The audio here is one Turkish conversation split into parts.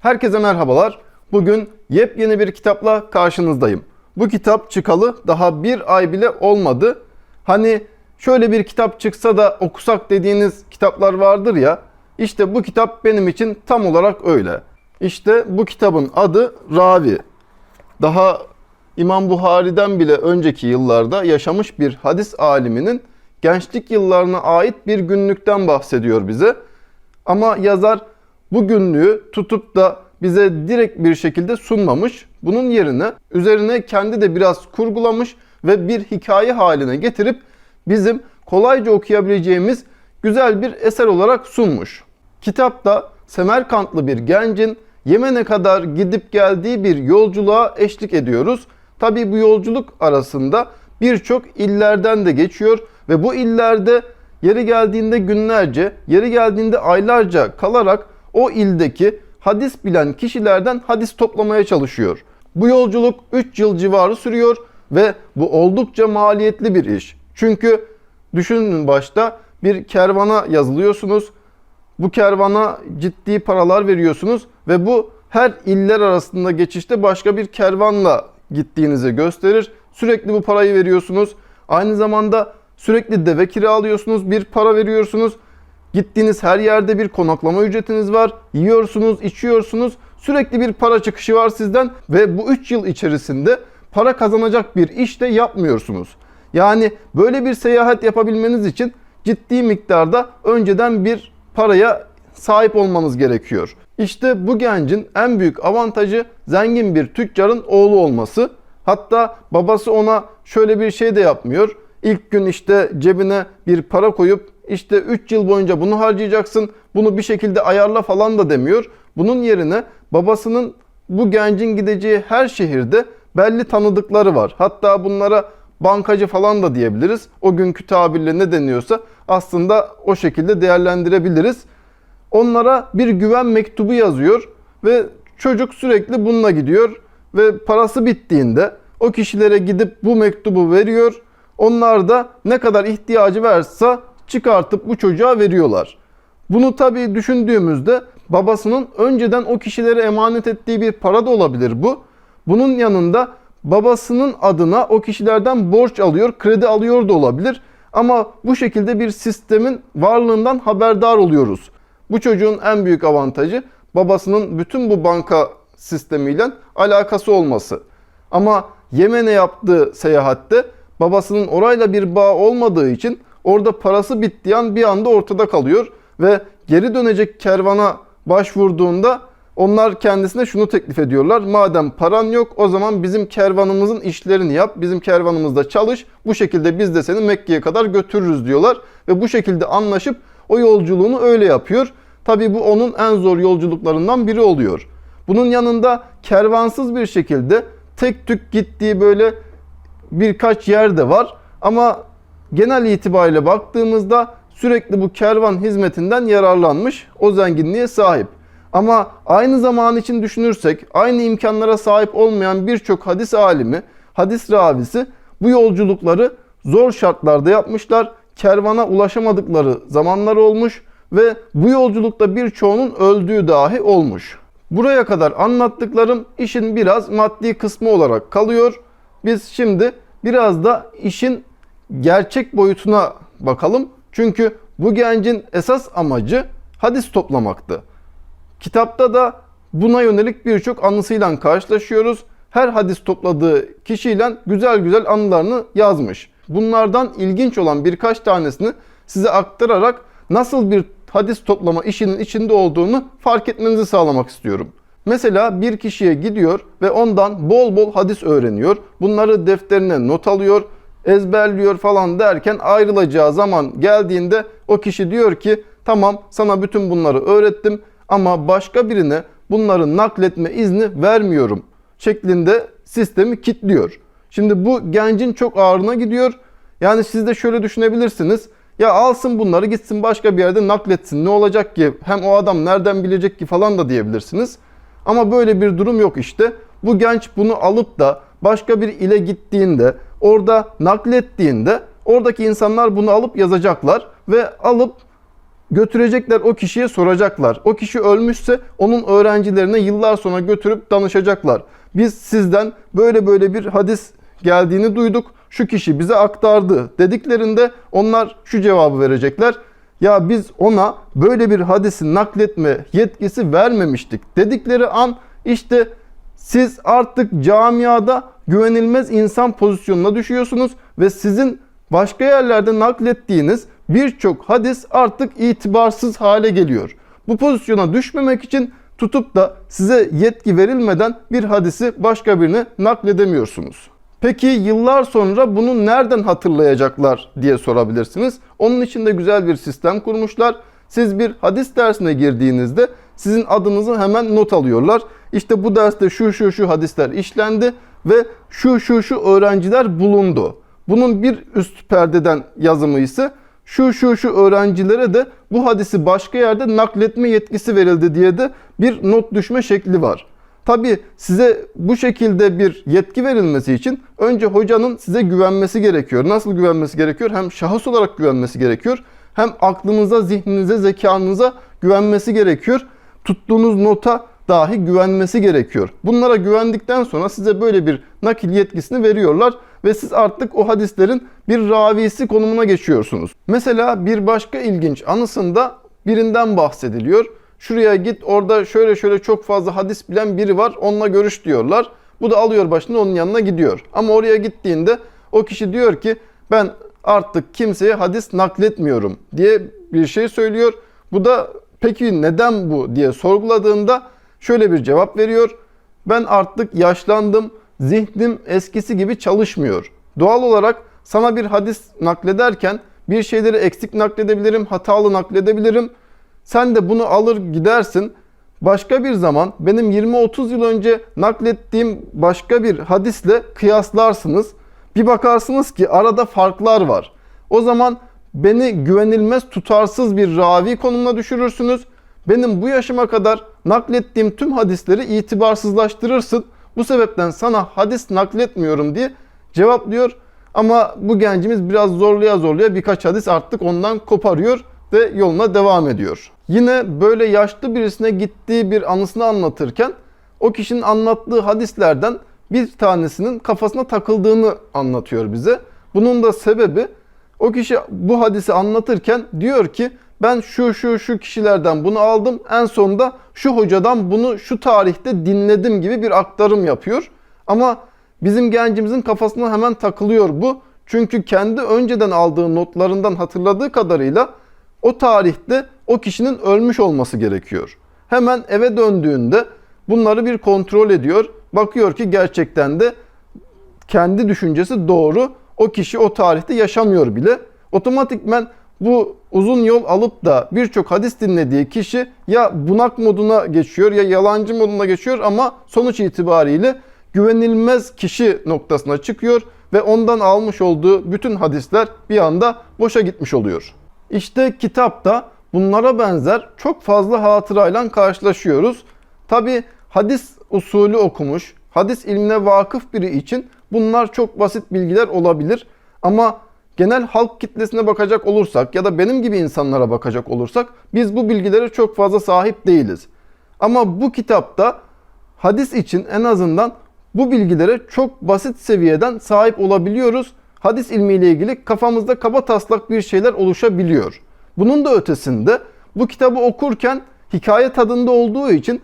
Herkese merhabalar. Bugün yepyeni bir kitapla karşınızdayım. Bu kitap çıkalı daha bir ay bile olmadı. Hani şöyle bir kitap çıksa da okusak dediğiniz kitaplar vardır ya. İşte bu kitap benim için tam olarak öyle. İşte bu kitabın adı Ravi. Daha İmam Buhari'den bile önceki yıllarda yaşamış bir hadis aliminin gençlik yıllarına ait bir günlükten bahsediyor bize. Ama yazar bu günlüğü tutup da bize direkt bir şekilde sunmamış. Bunun yerine üzerine kendi de biraz kurgulamış ve bir hikaye haline getirip bizim kolayca okuyabileceğimiz güzel bir eser olarak sunmuş. Kitapta Semerkantlı bir gencin Yemen'e kadar gidip geldiği bir yolculuğa eşlik ediyoruz. Tabi bu yolculuk arasında birçok illerden de geçiyor ve bu illerde yeri geldiğinde günlerce, yeri geldiğinde aylarca kalarak o ildeki hadis bilen kişilerden hadis toplamaya çalışıyor. Bu yolculuk 3 yıl civarı sürüyor ve bu oldukça maliyetli bir iş. Çünkü düşünün başta bir kervana yazılıyorsunuz. Bu kervana ciddi paralar veriyorsunuz ve bu her iller arasında geçişte başka bir kervanla gittiğinizi gösterir. Sürekli bu parayı veriyorsunuz. Aynı zamanda sürekli deve kiralıyorsunuz, bir para veriyorsunuz. Gittiğiniz her yerde bir konaklama ücretiniz var. Yiyorsunuz, içiyorsunuz. Sürekli bir para çıkışı var sizden ve bu 3 yıl içerisinde para kazanacak bir iş de yapmıyorsunuz. Yani böyle bir seyahat yapabilmeniz için ciddi miktarda önceden bir paraya sahip olmanız gerekiyor. İşte bu gencin en büyük avantajı zengin bir tüccarın oğlu olması. Hatta babası ona şöyle bir şey de yapmıyor. İlk gün işte cebine bir para koyup işte 3 yıl boyunca bunu harcayacaksın, bunu bir şekilde ayarla falan da demiyor. Bunun yerine babasının bu gencin gideceği her şehirde belli tanıdıkları var. Hatta bunlara bankacı falan da diyebiliriz. O günkü tabirle ne deniyorsa aslında o şekilde değerlendirebiliriz. Onlara bir güven mektubu yazıyor ve çocuk sürekli bununla gidiyor ve parası bittiğinde o kişilere gidip bu mektubu veriyor. Onlar da ne kadar ihtiyacı varsa çıkartıp bu çocuğa veriyorlar. Bunu tabii düşündüğümüzde babasının önceden o kişilere emanet ettiği bir para da olabilir bu. Bunun yanında babasının adına o kişilerden borç alıyor, kredi alıyor da olabilir. Ama bu şekilde bir sistemin varlığından haberdar oluyoruz. Bu çocuğun en büyük avantajı babasının bütün bu banka sistemiyle alakası olması. Ama Yemen'e yaptığı seyahatte babasının orayla bir bağ olmadığı için orada parası bittiği an bir anda ortada kalıyor ve geri dönecek kervana başvurduğunda onlar kendisine şunu teklif ediyorlar. Madem paran yok o zaman bizim kervanımızın işlerini yap. Bizim kervanımızda çalış. Bu şekilde biz de seni Mekke'ye kadar götürürüz diyorlar. Ve bu şekilde anlaşıp o yolculuğunu öyle yapıyor. Tabi bu onun en zor yolculuklarından biri oluyor. Bunun yanında kervansız bir şekilde tek tük gittiği böyle birkaç yer de var. Ama genel itibariyle baktığımızda sürekli bu kervan hizmetinden yararlanmış, o zenginliğe sahip. Ama aynı zaman için düşünürsek aynı imkanlara sahip olmayan birçok hadis alimi, hadis ravisi bu yolculukları zor şartlarda yapmışlar. Kervana ulaşamadıkları zamanlar olmuş ve bu yolculukta birçoğunun öldüğü dahi olmuş. Buraya kadar anlattıklarım işin biraz maddi kısmı olarak kalıyor. Biz şimdi biraz da işin gerçek boyutuna bakalım. Çünkü bu gencin esas amacı hadis toplamaktı. Kitapta da buna yönelik birçok anısıyla karşılaşıyoruz. Her hadis topladığı kişiyle güzel güzel anılarını yazmış. Bunlardan ilginç olan birkaç tanesini size aktararak nasıl bir hadis toplama işinin içinde olduğunu fark etmenizi sağlamak istiyorum. Mesela bir kişiye gidiyor ve ondan bol bol hadis öğreniyor. Bunları defterine not alıyor, ezberliyor falan derken ayrılacağı zaman geldiğinde o kişi diyor ki tamam sana bütün bunları öğrettim ama başka birine bunları nakletme izni vermiyorum şeklinde sistemi kilitliyor. Şimdi bu gencin çok ağrına gidiyor. Yani siz de şöyle düşünebilirsiniz. Ya alsın bunları gitsin başka bir yerde nakletsin ne olacak ki hem o adam nereden bilecek ki falan da diyebilirsiniz. Ama böyle bir durum yok işte. Bu genç bunu alıp da başka bir ile gittiğinde orada naklettiğinde oradaki insanlar bunu alıp yazacaklar ve alıp götürecekler o kişiye soracaklar. O kişi ölmüşse onun öğrencilerine yıllar sonra götürüp danışacaklar. Biz sizden böyle böyle bir hadis geldiğini duyduk. Şu kişi bize aktardı dediklerinde onlar şu cevabı verecekler. Ya biz ona böyle bir hadisi nakletme yetkisi vermemiştik dedikleri an işte siz artık camiada güvenilmez insan pozisyonuna düşüyorsunuz ve sizin başka yerlerde naklettiğiniz birçok hadis artık itibarsız hale geliyor. Bu pozisyona düşmemek için tutup da size yetki verilmeden bir hadisi başka birine nakledemiyorsunuz. Peki yıllar sonra bunu nereden hatırlayacaklar diye sorabilirsiniz. Onun için de güzel bir sistem kurmuşlar. Siz bir hadis dersine girdiğinizde sizin adınızı hemen not alıyorlar. İşte bu derste şu şu şu hadisler işlendi ve şu şu şu öğrenciler bulundu. Bunun bir üst perdeden yazımı ise şu şu şu öğrencilere de bu hadisi başka yerde nakletme yetkisi verildi diye de bir not düşme şekli var. Tabi size bu şekilde bir yetki verilmesi için önce hocanın size güvenmesi gerekiyor. Nasıl güvenmesi gerekiyor? Hem şahıs olarak güvenmesi gerekiyor. Hem aklınıza, zihninize, zekanıza güvenmesi gerekiyor. Tuttuğunuz nota dahi güvenmesi gerekiyor. Bunlara güvendikten sonra size böyle bir nakil yetkisini veriyorlar ve siz artık o hadislerin bir ravisi konumuna geçiyorsunuz. Mesela bir başka ilginç anısında birinden bahsediliyor. Şuraya git orada şöyle şöyle çok fazla hadis bilen biri var onunla görüş diyorlar. Bu da alıyor başını onun yanına gidiyor. Ama oraya gittiğinde o kişi diyor ki ben artık kimseye hadis nakletmiyorum diye bir şey söylüyor. Bu da peki neden bu diye sorguladığında şöyle bir cevap veriyor. Ben artık yaşlandım, zihnim eskisi gibi çalışmıyor. Doğal olarak sana bir hadis naklederken bir şeyleri eksik nakledebilirim, hatalı nakledebilirim. Sen de bunu alır gidersin. Başka bir zaman benim 20-30 yıl önce naklettiğim başka bir hadisle kıyaslarsınız. Bir bakarsınız ki arada farklar var. O zaman beni güvenilmez tutarsız bir ravi konumuna düşürürsünüz. Benim bu yaşıma kadar naklettiğim tüm hadisleri itibarsızlaştırırsın. Bu sebepten sana hadis nakletmiyorum diye cevaplıyor. Ama bu gencimiz biraz zorluya zorluya birkaç hadis artık ondan koparıyor ve yoluna devam ediyor. Yine böyle yaşlı birisine gittiği bir anısını anlatırken o kişinin anlattığı hadislerden bir tanesinin kafasına takıldığını anlatıyor bize. Bunun da sebebi o kişi bu hadisi anlatırken diyor ki ben şu şu şu kişilerden bunu aldım. En sonunda şu hocadan bunu şu tarihte dinledim gibi bir aktarım yapıyor. Ama bizim gencimizin kafasına hemen takılıyor bu. Çünkü kendi önceden aldığı notlarından hatırladığı kadarıyla o tarihte o kişinin ölmüş olması gerekiyor. Hemen eve döndüğünde bunları bir kontrol ediyor. Bakıyor ki gerçekten de kendi düşüncesi doğru. O kişi o tarihte yaşamıyor bile. Otomatikmen bu uzun yol alıp da birçok hadis dinlediği kişi ya bunak moduna geçiyor ya yalancı moduna geçiyor ama sonuç itibariyle güvenilmez kişi noktasına çıkıyor ve ondan almış olduğu bütün hadisler bir anda boşa gitmiş oluyor. İşte kitapta bunlara benzer çok fazla hatırayla karşılaşıyoruz. Tabi hadis usulü okumuş, hadis ilmine vakıf biri için bunlar çok basit bilgiler olabilir. Ama genel halk kitlesine bakacak olursak ya da benim gibi insanlara bakacak olursak biz bu bilgilere çok fazla sahip değiliz. Ama bu kitapta hadis için en azından bu bilgilere çok basit seviyeden sahip olabiliyoruz. Hadis ilmiyle ilgili kafamızda kaba taslak bir şeyler oluşabiliyor. Bunun da ötesinde bu kitabı okurken hikaye tadında olduğu için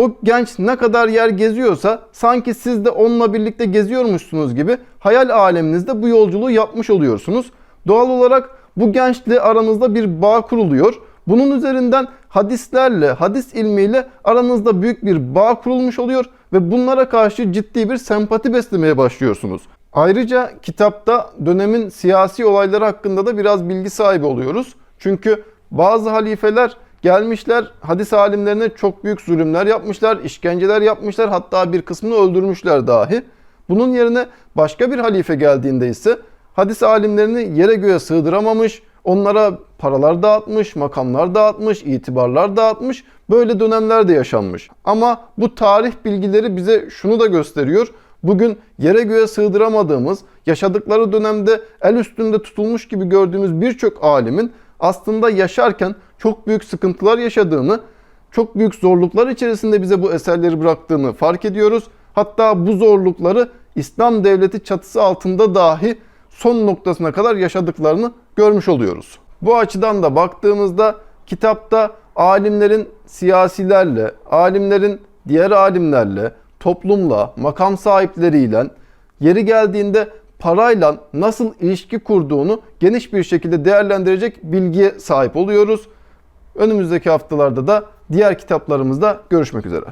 o genç ne kadar yer geziyorsa sanki siz de onunla birlikte geziyormuşsunuz gibi hayal aleminizde bu yolculuğu yapmış oluyorsunuz. Doğal olarak bu gençle aranızda bir bağ kuruluyor. Bunun üzerinden hadislerle, hadis ilmiyle aranızda büyük bir bağ kurulmuş oluyor ve bunlara karşı ciddi bir sempati beslemeye başlıyorsunuz. Ayrıca kitapta dönemin siyasi olayları hakkında da biraz bilgi sahibi oluyoruz. Çünkü bazı halifeler gelmişler hadis alimlerine çok büyük zulümler yapmışlar, işkenceler yapmışlar hatta bir kısmını öldürmüşler dahi. Bunun yerine başka bir halife geldiğinde ise hadis alimlerini yere göğe sığdıramamış, onlara paralar dağıtmış, makamlar dağıtmış, itibarlar dağıtmış. Böyle dönemler de yaşanmış. Ama bu tarih bilgileri bize şunu da gösteriyor. Bugün yere göğe sığdıramadığımız, yaşadıkları dönemde el üstünde tutulmuş gibi gördüğümüz birçok alimin aslında yaşarken çok büyük sıkıntılar yaşadığını, çok büyük zorluklar içerisinde bize bu eserleri bıraktığını fark ediyoruz. Hatta bu zorlukları İslam devleti çatısı altında dahi son noktasına kadar yaşadıklarını görmüş oluyoruz. Bu açıdan da baktığımızda kitapta alimlerin siyasilerle, alimlerin diğer alimlerle, toplumla, makam sahipleriyle, yeri geldiğinde parayla nasıl ilişki kurduğunu geniş bir şekilde değerlendirecek bilgiye sahip oluyoruz. Önümüzdeki haftalarda da diğer kitaplarımızda görüşmek üzere.